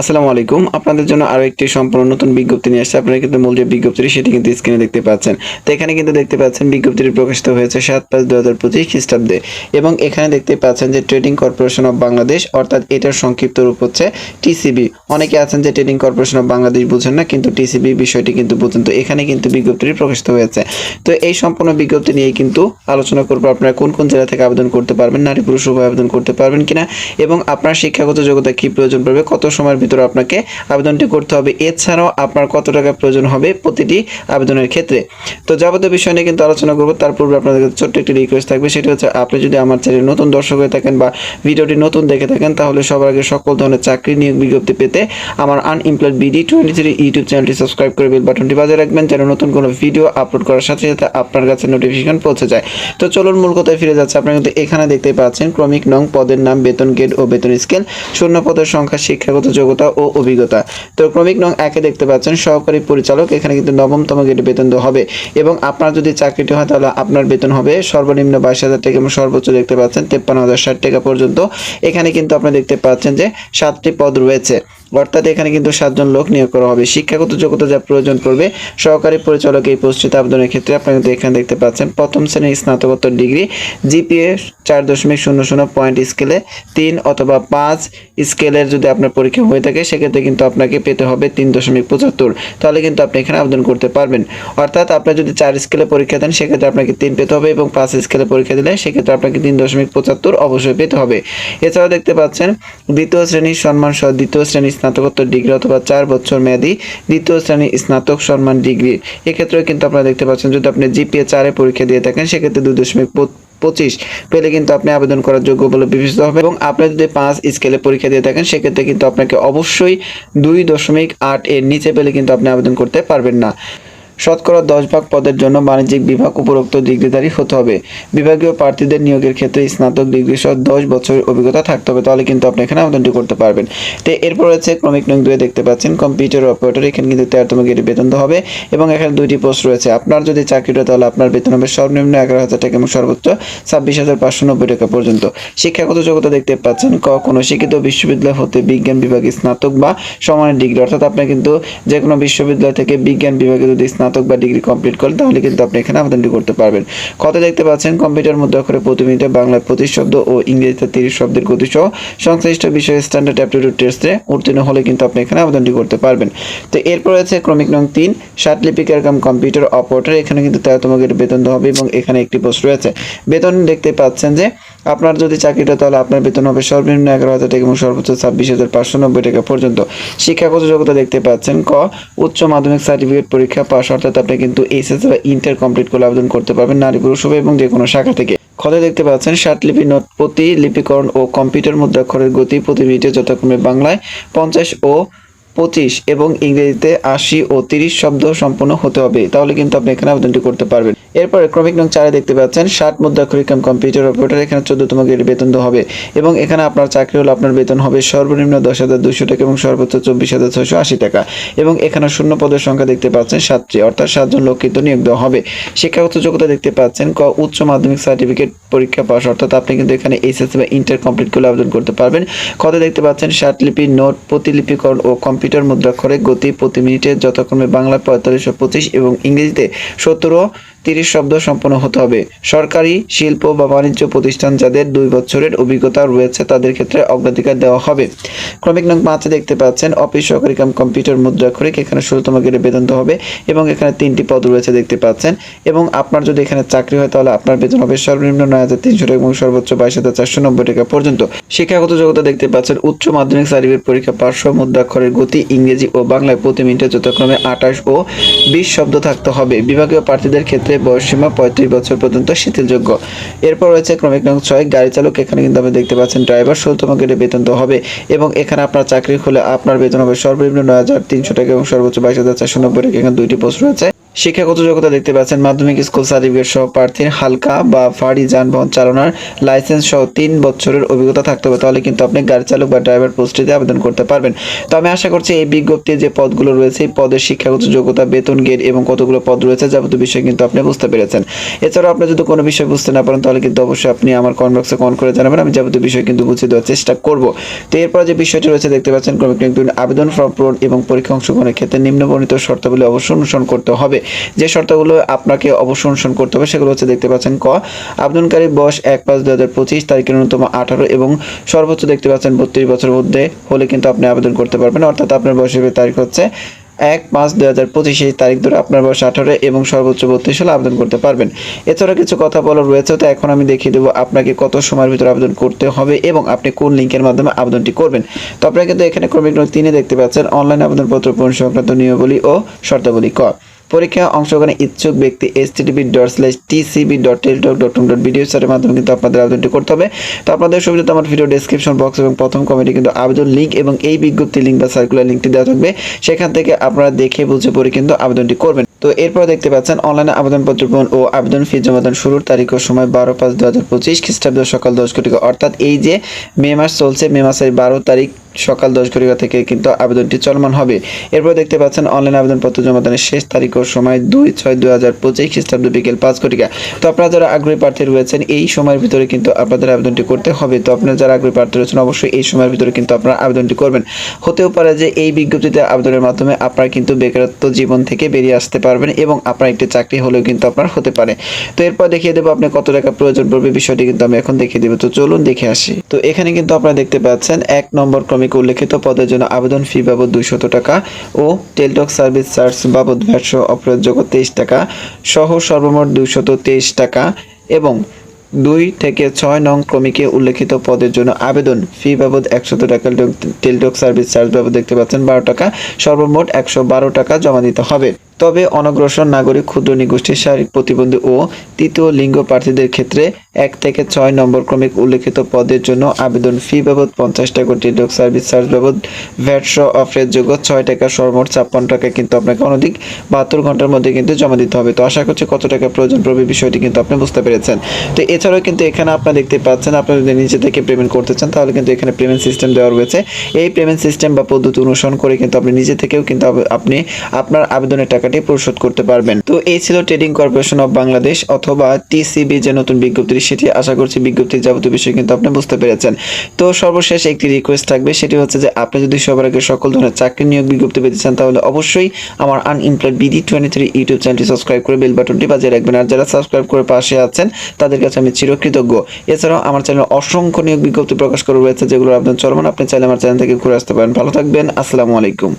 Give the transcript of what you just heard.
আসসালামু আলাইকুম। আপনাদের জন্য আরও একটি সম্পূর্ণ নতুন বিজ্ঞপ্তি নিয়ে আসছে। আপনারা কিন্তু মূল যে বিজ্ঞপ্তিটি, সেটি কিন্তু স্ক্রিনে দেখতে পাচ্ছেন। তো এখানে কিন্তু দেখতে পাচ্ছেন, বিজ্ঞপ্তিটি প্রকাশিত হয়েছে সাত পাঁচ দু হাজার পঁচিশ খ্রিস্টাব্দে। এবং এখানে দেখতে পাচ্ছেন যে ট্রেডিং কর্পোরেশন অফ বাংলাদেশ, অর্থাৎ এটার সংক্ষিপ্ত রূপ হচ্ছে টিসিবি। অনেকে আছেন যে ট্রেডিং কর্পোরেশন অফ বাংলাদেশ বুঝেন না, কিন্তু টিসিবি বিষয়টি কিন্তু বুঝেন। তো এখানে কিন্তু বিজ্ঞপ্তিটি প্রকাশিত হয়েছে। তো এই সম্পূর্ণ বিজ্ঞপ্তি নিয়ে কিন্তু আলোচনা করব আপনারা কোন কোন জেলা থেকে আবেদন করতে পারবেন, নারী, পুরুষ, উভয় আবেদন করতে পারবেন কিনা, এবং আপনার শিক্ষাগত যোগ্যতা কী প্রয়োজন পড়বে, কত সময়ের ভিতরে আপনাকে আবেদনটি করতে হবে। এছাড়াও আপনার কত টাকা প্রয়োজন হবে প্রতিটি আবেদনের ক্ষেত্রে। তো যাবতীয় বিষয় নিয়ে কিন্তু আলোচনা করব। তার পূর্বে আপনাদের ছোট্ট একটি রিকোয়েস্ট থাকবে। সেটি হচ্ছে আপনি যদি আমার চ্যানেলে নতুন দর্শক হয়ে থাকেন বা ভিডিওটি নতুন দেখে থাকেন, তাহলে সবার আগে সকল ধরনের চাকরি নিয়োগ বিজ্ঞপ্তি পেতে আমার unemployed BD twenty three YouTube চ্যানেলটি সাবস্ক্রাইব করে বেল বাটনটি বাজিয়ে রাখবেন, যেন নতুন কোনো ভিডিও আপলোড করার সাথে সাথে আপনার কাছে নোটিফিকেশন পৌঁছে যায়। তো চলুন মূল কথায় ফিরে যাচ্ছে। আপনারা কিন্তু এখানে দেখতে পাচ্ছেন ক্রমিক নং পদের নাম, বেতন গেট ও বেতন স্কেল শূন্য পদের সংখ্যা, শিক্ষাগত যোগ্যতা ও অভিজ্ঞতা। তো ক্রমিক নং একে দেখতে পাচ্ছেন, সহকারী পরিচালক, এখানে কিন্তু নবমতম গেটে বেতন হবে। এবং আপনার যদি চাকরিটি হয়, তাহলে আপনার বেতন হবে সর্বনিম্ন বাইশ হাজার টাকা এবং সর্বোচ্চ দেখতে পাচ্ছেন তেপ্পান্ন হাজার ষাট টাকা পর্যন্ত। এখানে কিন্তু আপনি দেখতে পাচ্ছেন যে সাতটি পদ রয়েছে। অর্থাৎ এখানে কিন্তু সাতজন লোক নিয়োগ করা হবে। শিক্ষাগত যোগ্যতা যা প্রয়োজন পড়বে, সহকারী পরিচালক এই পোস্টটিতে আবেদনের ক্ষেত্রে আপনারা কিন্তু এখানে দেখতে পাচ্ছেন, প্রথম শ্রেণির স্নাতকোত্তর ডিগ্রি, জিপিএ চার দশমিক শূন্য শূন্য পয়েন্ট স্কেলে তিন অথবা পাঁচ স্কেলের যদি আপনার পরীক্ষা হয়ে থাকে, সেক্ষেত্রে কিন্তু আপনাকে পেতে হবে তিন দশমিক পঁচাত্তর। তাহলে কিন্তু আপনি এখানে আবেদন করতে পারবেন। অর্থাৎ আপনার যদি চার স্কেলে পরীক্ষা দেন, সেক্ষেত্রে আপনাকে তিন পেতে হবে এবং পাঁচ স্কেলে পরীক্ষা দিলে সেক্ষেত্রে আপনাকে তিন দশমিক পঁচাত্তর অবশ্যই পেতে হবে। এছাড়াও দেখতে পাচ্ছেন, দ্বিতীয় শ্রেণির সম্মান সহ দ্বিতীয় শ্রেণির স্নাতকোত্তর ডিগ্রি অথবা চার বছর মেয়াদি দ্বিতীয় শ্রেণি স্নাতক সম্মান ডিগ্রি। এক্ষেত্রেও কিন্তু আপনারা দেখতে পাচ্ছেন, যদি আপনি জিপিএ চারে পরীক্ষা দিয়ে থাকেন, সেক্ষেত্রে দুই দশমিক পঁচিশ পেলে কিন্তু আপনি আবেদন করার যোগ্য বলে বিবেচিত হবে এবং আপনি যদি পাঁচ স্কেলে পরীক্ষা দিয়ে থাকেন, সেক্ষেত্রে কিন্তু আপনাকে অবশ্যই দুই দশমিক আট এর নিচে পেলে কিন্তু আপনি আবেদন করতে পারবেন না। শতকরা দশ ভাগ পদের জন্য বাণিজ্যিক বিভাগ উপরোক্ত ডিগ্রিধারী হতে হবে। বিভাগীয় প্রার্থীদের নিয়োগের ক্ষেত্রে স্নাতক ডিগ্রি সহ দশ বছরের অভিজ্ঞতা থাকতে হবে, তাহলে কিন্তু আপনি এখানে আবেদনটি করতে পারবেন। তো এরপর রয়েছে ক্রমিক নং দুয়ে দেখতে পাচ্ছেন, কম্পিউটার অপারেটর, এখানে কিন্তু তেরোতম গেটে বেতন হবে এবং এখানে দুইটি পোস্ট রয়েছে। আপনার যদি চাকরিটা, তাহলে আপনার বেতন হবে সর্বনিম্ন এগারো হাজার টাকা এবং সর্বোচ্চ ছাব্বিশ হাজার পাঁচশো নব্বই টাকা পর্যন্ত। শিক্ষাগত যোগ্যতা দেখতে পাচ্ছেন, ক কোনো শিক্ষিত বিশ্ববিদ্যালয় হতে বিজ্ঞান বিভাগে স্নাতক বা সমানের ডিগ্রি, অর্থাৎ আপনি কিন্তু যে কোনো বিশ্ববিদ্যালয় থেকে বিজ্ঞান বিভাগে যদি স্নাতক বা ডিগ্রি কমপ্লিট করেন তাহলে কিন্তু আপনি এখানে আবেদনটি করতে পারবেন। কত দেখতে পাচ্ছেন কম্পিউটার মধ্যে অক্ষরে প্রতি মিনিটে বাংলায় পঁচিশ শব্দ ও ইংরেজিতে তিরিশ শব্দের গতি সহ সংশ্লিষ্ট বিষয়ে স্ট্যান্ডার্ড অ্যাপটিটিউড টেস্টে উত্তীর্ণ হলে কিন্তু আপনি এখানে আবেদনটি করতে পারবেন। তো এরপর আছে ক্রমিক নং তিন ষাট লিপিকার কাম কম্পিউটার অপারেটর এখানে কিন্তু তেরোতম গেটে বেতন দেওয়া হবে এবং এখানে একটি পোস্ট রয়েছে। বেতন দেখতে পাচ্ছেন যে আপনার যদি চাকরিটা তাহলে আপনার বেতন হবে সর্বনিম্ন এগারো হাজার টাকা এবং সর্বোচ্চ ছাব্বিশ হাজার পাঁচশো নব্বই টাকা পর্যন্ত। শিক্ষাগত যোগ্যতা দেখতে পাচ্ছেন ক, উচ্চ মাধ্যমিক সার্টিফিকেট পরীক্ষা পাস অর্থাৎ আপনি কিন্তু এইচএস বা ইন্টার কমপ্লিট করে আবেদন করতে পারবেন নারী, পুরুষ উভয় এবং যে কোনো শাখা থেকে। খতে দেখতে পাচ্ছেন লিপি নোট প্রতি লিপিকরণ ও কম্পিউটার মুদ্রাক্ষরের গতি প্রতি মিনিটে যথাক্রমে বাংলায় পঞ্চাশ ও পঁচিশ এবং ইংরেজিতে আশি ও তিরিশ শব্দ সম্পূর্ণ হতে হবে। তাহলে কিন্তু আপনি এখানে আবেদনটি করতে পারবেন। এরপরে ক্রমিক নং চারে দেখতে পাচ্ছেন, ষাট মুদ্রাক্ষরিক কাম কম্পিউটার অপারেটর, এখানে চোদ্দতম গ্রেড বেতন হবে। এবং এখানে আপনার চাকরি হলে আপনার বেতন হবে সর্বনিম্ন দশ হাজার দুশো টাকা এবং সর্বোচ্চ চব্বিশ হাজার ছয়শো আশি টাকা। এবং এখানে শূন্য পদের সংখ্যা দেখতে পাচ্ছেন, সাতটি, অর্থাৎ সাতজন লোক কিন্তু নিয়োগ দেওয়া হবে। শিক্ষাগত যোগ্যতা দেখতে পাচ্ছেন, ক, উচ্চ মাধ্যমিক সার্টিফিকেট পরীক্ষা পাস অর্থাৎ আপনি কিন্তু এখানে এইচএসসি বা ইন্টার কমপ্লিট করে আবেদন করতে পারবেন। কত দেখতে পাচ্ছেন, ষাট লিপি নোট, প্রতিলিপিকরণ ও কম্পিউটার মুদ্রাক্ষরে গতি প্রতি মিনিটে যথাক্রমে বাংলা পঁয়তাল্লিশশো পঁচিশ এবং ইংরেজিতে সতেরো তিরিশ শব্দ সম্পন্ন হতে হবে। সরকারি শিল্প বা বাণিজ্য প্রতিষ্ঠান যাদের দুই বছরের অভিজ্ঞতা রয়েছে, তাদের ক্ষেত্রে অগ্রাধিকার দেওয়া হবে। ক্রমিক নং পাঁচে দেখতে পাচ্ছেন, অফিস সহকারী কাম কম্পিউটার মুদ্রাক্ষরিক এখানে ষোলোতম গেলে বেতন হবে এবং এখানে তিনটি পদ রয়েছে দেখতে পাচ্ছেন। এবং আপনার যদি এখানে চাকরি হয়, তাহলে আপনার বেতন হবে সর্বনিম্ন নয় হাজার তিনশো টাকা এবং সর্বোচ্চ বাইশ হাজার চারশো নব্বই টাকা পর্যন্ত। শিক্ষাগত যোগ্যতা দেখতে পাচ্ছেন, উচ্চ মাধ্যমিক সার্টিফিকেট পরীক্ষা পার্শ্ব মুদ্রাক্ষরের গতি ইংরেজি ও বাংলায় প্রতি মিনিটে যথাক্রমে আঠাশ ও বিশ শব্দ থাকতে হবে। বিভাগীয় প্রার্থীদের ক্ষেত্রে বয়সসীমা পঁয়ত্রিশ বছর পর্যন্ত শিথিলযোগ্য। এরপর রয়েছে ক্রমিক নং ছয়, গাড়ি চালক। এখানে কিন্তু আপনি দেখতে পাচ্ছেন, ড্রাইভার ষোলতম গেটে বেতন তো হবে এবং এখানে আপনার চাকরি হলে আপনার বেতন হবে সর্বনিম্ন নয় হাজার তিনশো টাকা এবং সর্বোচ্চ বাইশ হাজার চারশো নব্বই টাকা। এখানে দুইটি পোস্ট রয়েছে। শিক্ষাগত যোগ্যতা দেখতে পাচ্ছেন মাধ্যমিক স্কুল সার্টিফিকেট সহ প্রার্থীর হালকা বা ভারী যানবাহন চালানোর লাইসেন্স সহ তিন বছরের অভিজ্ঞতা থাকতে হবে। তাহলে কিন্তু আপনি গাড়ি চালক বা ড্রাইভার পোস্টটিতে আবেদন করতে পারবেন। তো আমি আশা করছি এই বিজ্ঞপ্তির যে পদগুলো রয়েছে, এই পদের শিক্ষাগত যোগ্যতা, বেতন গেট এবং কতগুলো পদ রয়েছে, যাবতীয় বিষয় কিন্তু আপনি বুঝতে পেরেছেন। এছাড়াও আপনি যদি কোনো বিষয় বুঝতে না পারেন, তাহলে কিন্তু অবশ্যই আপনি আমার কমেন্ট বক্সে কমেন্ট করে জানাবেন। আমি যাবতীয় বিষয় কিন্তু বুঝিয়ে দেওয়ার চেষ্টা করব। তো এরপর যে বিষয়টি রয়েছে, দেখতে পাচ্ছেন আবেদন ফর্ম পূরণ এবং পরীক্ষা অংশগ্রহণের ক্ষেত্রে নিম্নবর্ণিত শর্তাবলী অবশ্যই অনুসরণ করতে হবে। যে শর্তগুলো আপনাকে অবশ্যই অনুসরণ করতে হবে, সেগুলো হচ্ছে দেখতে পাচ্ছেন ক, আবেদনকারী বয়স এক পাঁচ দুই হাজার পঁচিশ, তারিখের ন্যূনতম আঠারো এবং সর্বোচ্চ দেখতে পাচ্ছেন বত্রিশ বছরের মধ্যে হলে কিন্তু আপনি আবেদন করতে পারবেন। অর্থাৎ আপনার বয়সের তারিখ হচ্ছে এক পাঁচ দুই হাজার পঁচিশ এই তারিখ ধরে আপনার বয়স আঠারো এবং সর্বোচ্চ বত্রিশ হলে আবেদন করতে পারবেন। এছাড়া কিছু কথা বলার রয়েছে, তো এখন আমি দেখিয়ে দেবো আপনাকে কত সময়ের ভিতরে আবেদন করতে হবে এবং আপনি কোন লিঙ্কের মাধ্যমে আবেদনটি করবেন। তো আপনারা কিন্তু এখানে ক্রমিক তিনে দেখতে পাচ্ছেন, অনলাইন আবেদনপত্র পূরণ সংক্রান্ত নিয়মাবলী ও শর্তাবলী ক। পরীক্ষা অংশগ্রহণে ইচ্ছুক ব্যক্তি S TV dot slash TCB dot Teletalk dot com dot video সাইটের মাধ্যমে কিন্তু আপনাদের আবেদনটি করতে হবে। তো আপনাদের সুবিধা আমার ভিডিও ডেসক্রিপশন বক্স এবং প্রথম কমেন্টে কিন্তু আবেদন লিঙ্ক এবং এই বিজ্ঞপ্তি লিঙ্ক বা সার্কুলার লিঙ্কটি দেওয়া থাকবে। সেখান থেকে আপনারা দেখে বুঝে পড়ে কিন্তু আবেদনটি করবেন। তো এরপর দেখতে পাচ্ছেন অনলাইনে আবেদনপত্র পূরণ ও আবেদন ফি জমাদান শুরুর তারিখ ও সময় বারো পাঁচ দু হাজার পঁচিশ খ্রিস্টাব্দ সকাল দশ ঘটিকা। অর্থাৎ এই যে মে মাস চলছে, মে মাসের বারো তারিখ সকাল দশ ঘটিকা থেকে কিন্তু আবেদনটি চলমান হবে। এরপর দেখতে পাচ্ছেন অনলাইন আবেদনপত্র জমাদানের শেষ তারিখ ও সময় দুই ছয় দুই হাজার পঁচিশ খ্রিস্টাব্দ বিকেল পাঁচ ঘটিকা তো আপনারা যারা আগ্রহী প্রার্থী রয়েছেন, এই সময়ের ভিতরে কিন্তু আপনাদের আবেদনটি করতে হবে। তো আপনারা যারা আগ্রহী প্রার্থী রয়েছেন, অবশ্যই এই সময়ের ভিতরে কিন্তু আপনারা আবেদনটি করবেন। হতেও পারে যে এই বিজ্ঞপ্তিতে আবেদনের মাধ্যমে আপনারা কিন্তু বেকারত্ব জীবন থেকে বেরিয়ে আসতে পারবেন এবং আপনার একটি চাকরি হলেও কিন্তু আপনার হতে পারে। তো এরপর দেখিয়ে দেবো আপনি কত টাকা প্রয়োজন পড়বে, বিষয়টি কিন্তু আমি এখন দেখিয়ে দেবো। তো চলুন দেখে আসি। তো এখানে কিন্তু আপনারা দেখতে পাচ্ছেন, এক নম্বর ক্রমিক উল্লেখিত পদের জন্য আবেদন ফি বাবদ দুইশত টাকা ও টেলটক সার্ভিস চার্জ বাবদ ভ্যাট সহ অপ্রয়োগযোগ্য তেইশ টাকা সহ সর্বমোট দুইশত তেইশ টাকা এবং দুই থেকে ছয় নং ক্রমিকে উল্লেখিত পদের জন্য আবেদন ফি বাবদ একশত টাকা টেলটক সার্ভিস চার্জ বাবদ দেখতে পাচ্ছেন বারো টাকা, সর্বমোট একশো বারো টাকা জমা দিতে হবে। তবে অনগ্রসর নাগরিক, ক্ষুদ্র নিগোষ্ঠীর শারীরিক প্রতিবন্ধী ও তৃতীয় লিঙ্গ প্রার্থীদের ক্ষেত্রে এক থেকে ছয় নম্বর ক্রমিক উল্লেখিত পদের জন্য আবেদন ফি বাবদ পঞ্চাশ টাকা টেলটক সার্ভিস চার্জ বাবদ ভ্যাট সহ অফের যোগ্য ছয় টাকা সর্বমোট ছাপ্পান্ন টাকা কিন্তু আপনাকে অনধিক বাহাত্তর ঘণ্টার মধ্যে কিন্তু জমা দিতে হবে। তো আশা করছি কত টাকা প্রয়োজন পড়বে বিষয়টি কিন্তু আপনি বুঝতে পেরেছেন। তো এছাড়াও কিন্তু এখানে আপনারা দেখতে পাচ্ছেন, আপনারা যদি নিজে থেকে পেমেন্ট করতে চান তাহলে কিন্তু এখানে পেমেন্ট সিস্টেম দেওয়া রয়েছে। এই পেমেন্ট সিস্টেম বা পদ্ধতি অনুসরণ করে কিন্তু আপনি নিজে থেকেও কিন্তু আপনি আপনার আবেদনের টাকাটি পরিশোধ করতে পারবেন। তো এই ছিল ট্রেডিং কর্পোরেশন অফ বাংলাদেশ অথবা টিসিবি যে নতুন বিজ্ঞপ্তি সেটি আশা করছি বিজ্ঞপ্তির যাবতীয় বিষয় কিন্তু আপনি বুঝতে পেরেছেন। তো সর্বশেষ একটি রিকোয়েস্ট থাকবে, সেটি হচ্ছে যে আপনি যদি সবার আগে সকল ধরনের চাকরি নিয়োগ বিজ্ঞপ্তি পেতে চান, তাহলে অবশ্যই আমার unemployed BD twenty three YouTube চ্যানেলটি সাবস্ক্রাইব করে বেল বাটনটি বাজিয়ে রাখবেন। আর যারা সাবস্ক্রাইব করে পাশে আছেন, তাদের কাছে আমি চিরকৃতজ্ঞ। এছাড়াও আমার চ্যানেল অসংখ্য নিয়োগ বিজ্ঞপ্তি প্রকাশ করা রয়েছে যেগুলো আপনার চলমান, আপনি চাইলে আমার চ্যানেল থেকে ঘুরে আসতে পারেন। ভালো থাকবেন, আসসালামু আলাইকুম।